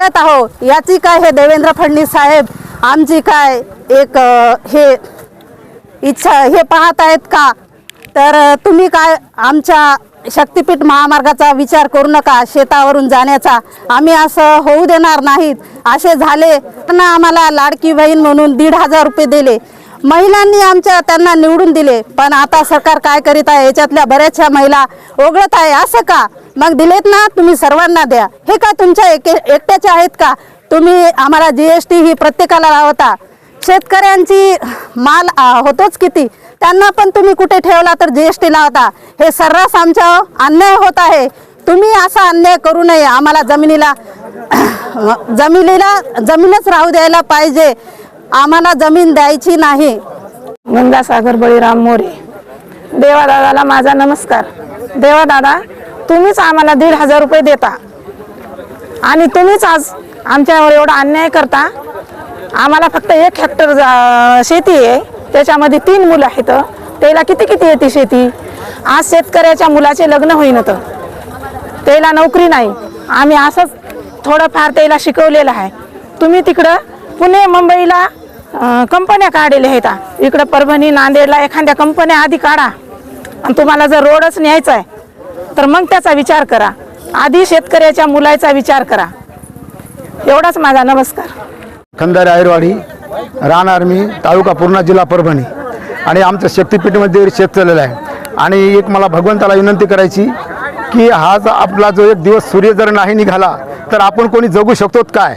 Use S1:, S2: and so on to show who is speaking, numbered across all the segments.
S1: करत आहो याची काय हे देवेंद्र फडणवीस साहेब आमची काय एक हे इच्छा हे पाहत आहेत का? तर तुम्ही काय आमच्या शक्तिपीठ महामार्गाचा विचार करू नका शेतावरून जाण्याचा. आम्ही असं होऊ देणार नाहीत. असे झाले त्यांना आम्हाला लाडकी बहीण म्हणून दीड हजार रुपये दिले. महिलांनी आमच्या त्यांना निवडून दिले. पण आता सरकार काय करीत आहे? याच्यातल्या बऱ्याचशा महिला ओघळत आहे. असं का? मग दिलेत ना? तुम्ही सर्वांना द्या. हे का तुमच्या एके एकट्याचे आहेत का? तुम्ही आम्हाला जी एस टी ही प्रत्येकाला लावता. शेतकऱ्यांची माल होतोच किती? त्यांना पण तुम्ही कुठे ठेवला तर जी एस टी लावता? हे सर्रास आमच्या अन्याय होत आहे. तुम्ही असा अन्याय करू नये. आम्हाला जमिनीला जमिनीला जमीनच राहू द्यायला पाहिजे. आम्हाला जमीन द्यायची नाही.
S2: गंगासागर बळीराम मोरे. देवादादाला माझा नमस्कार. देवादादा तुम्हीच आम्हाला दीड हजार रुपये देता. आणि तुम्हीच आज आमच्यावर एवढा अन्याय करता. आम्हाला फक्त एक हेक्टर जा- शेती आहे. त्याच्यामध्ये तीन मुलं आहेत. त्याला किती किती येते शेती? आज शेतकऱ्याच्या मुलाचे लग्न होईन तर. त्याला नोकरी नाही. आम्ही असंच थोडंफार त्याला शिकवलेलं आहे. तुम्ही तिकडं पुणे मुंबईला कंपन्या काढलेल्या आहेत. इकडं परभणी नांदेडला एखाद्या कंपन्या आधी काढा. आणि तुम्हाला जर रोडच न्यायचा आहे तर मग त्याचा विचार करा. आधी शेतकऱ्याच्या मुलाचा विचार करा. एवढाच माझा नमस्कार.
S3: खंदारे आयरवाडी राहणार मी तालुका पूर्णा जिल्हा परभणी. आणि आमचं शक्तीपीठमध्ये शेत चाललेलं आहे. आणि एक मला भगवंताला विनंती करायची की हा जो आपला जो एक दिवस सूर्य जर नाही निघाला तर आपण कोणी जगू शकतो काय?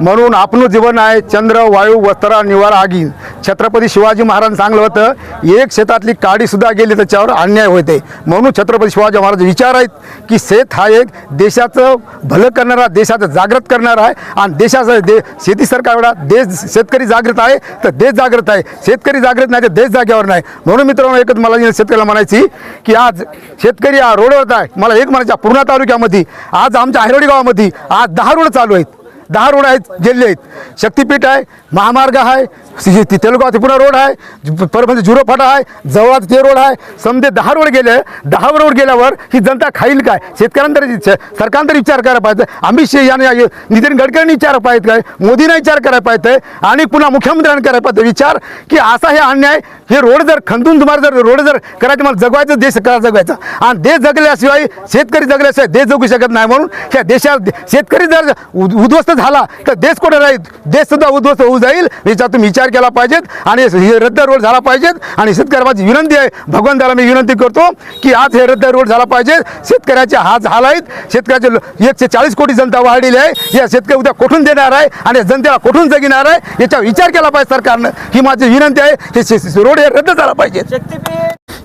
S3: म्हणून आपलं जीवन आहे चंद्र वायू वस्त्र निवारा आगी छत्रपती शिवाजी महाराज सांगलं होतं एक शेतातली काडी सुद्धा गेली त्याच्यावर अन्याय होते. म्हणून छत्रपती शिवाजी महाराज विचार आहेत की शेत हा एक देशाचं भलं करणारा देशाचं जागृत करणारा आहे आणि देशाचं दे शेती एवढा देश शेतकरी जागृत आहे तर देश जागृत आहे. शेतकरी जागृत नाही तर देश जागेवर नाही. म्हणून मित्रांनो एकच मला शेतकऱ्याला म्हणायची की आज शेतकरी हा रोडवर आहे. मला एक म्हणायच्या पूर्णा तालुक्यामध्ये आज आमच्या आहिरोडी गावामध्ये आज दहा रोड चालू आहेत. दहा रोड आहेत गेले आहेत. शक्तीपीठ आहे महामार्ग आहे सी- तेलुगा त्रिपुरा रोड आहे परभणी झुरो फाटा आहे जवळात ते रोड आहे. समजे दहा रोड गेले दहा रोड गेल्यावर ही जनता खाईल काय? शेतकऱ्यांना तरी सरकारनं तरी विचार करायला पाहिजे. अमित शहा याने नितीन गडकरींनी विचार पाहिजे काय मोदींना विचार करायला पाहिजे आणि पुन्हा मुख्यमंत्र्यांनी करायला पाहिजे. विचार की असा हे अन्याय हे रोड जर खंदून तुम्हाला जर रोड जर करायचं मला जगवायचं देश करा जगवायचा? आणि देश जगल्याशिवाय शेतकरी जगल्याशिवाय देश जगू शकत नाही म्हणून ह्या देशात शेतकरी जर उद- उद्ध्वस्त झाला तर देश कुठे राहील? देशसुद्धा उद्ध्वस्त होऊ जाईल. याचा तुम्ही विचार केला पाहिजेत आणि हे रद्द रोड झाला पाहिजेत. आणि शेतकऱ्या विनंती आहे भगवंताला मी विनंती करतो की आज हे रद्द रोड झाला पाहिजे. शेतकऱ्याचे हात झाला आहेत शेतकऱ्याचे एकशे चाळीस कोटी जनता वाढलेली आहे. या शेतकरी उद्या कुठून देणार आहे आणि जनतेला कुठून जगिणार आहे याचा विचार केला पाहिजे सरकारनं. ही माझी विनंती आहे हे रोड हे रद्द झाला पाहिजे.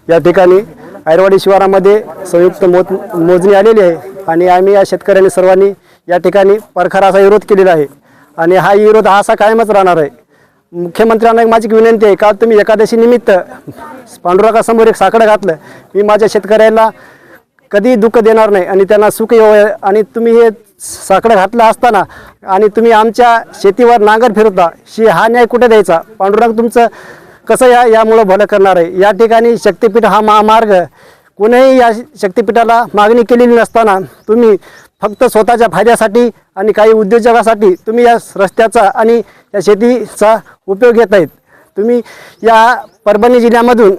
S4: या ठिकाणी ऐरवाडी शिवारामध्ये संयुक्त मोत मोजणी आलेली आहे आणि आम्ही या शेतकऱ्यांनी सर्वांनी या ठिकाणी परखर असा विरोध केलेला आहे. आणि हा विरोध हा असा कायमच राहणार आहे. मुख्यमंत्र्यांना एक माझी विनंती आहे. का तुम्ही एकादशी निमित्त पांडुरंगासमोर एक साकडं घातलं. मी माझ्या शेतकऱ्याला कधी दुःख देणार नाही आणि त्यांना सुख येऊ आणि तुम्ही हे साकडं घातलं असताना आणि तुम्ही आमच्या शेतीवर नांगर फिरवता शी हा न्याय कुठे द्यायचा? पांडुरंग तुमचं कसं या यामुळं भलं करणार आहे? या ठिकाणी शक्तिपीठ हा महामार्ग कोणीही या शक्तिपीठाला मागणी केलेली नसताना तुम्ही फक्त स्वतःच्या फायद्यासाठी आणि काही उद्योजकासाठी तुम्ही या रस्त्याचा आणि या शेतीचा उपयोग घेत आहेत तुम्ही या परभणी जिल्ह्यामधून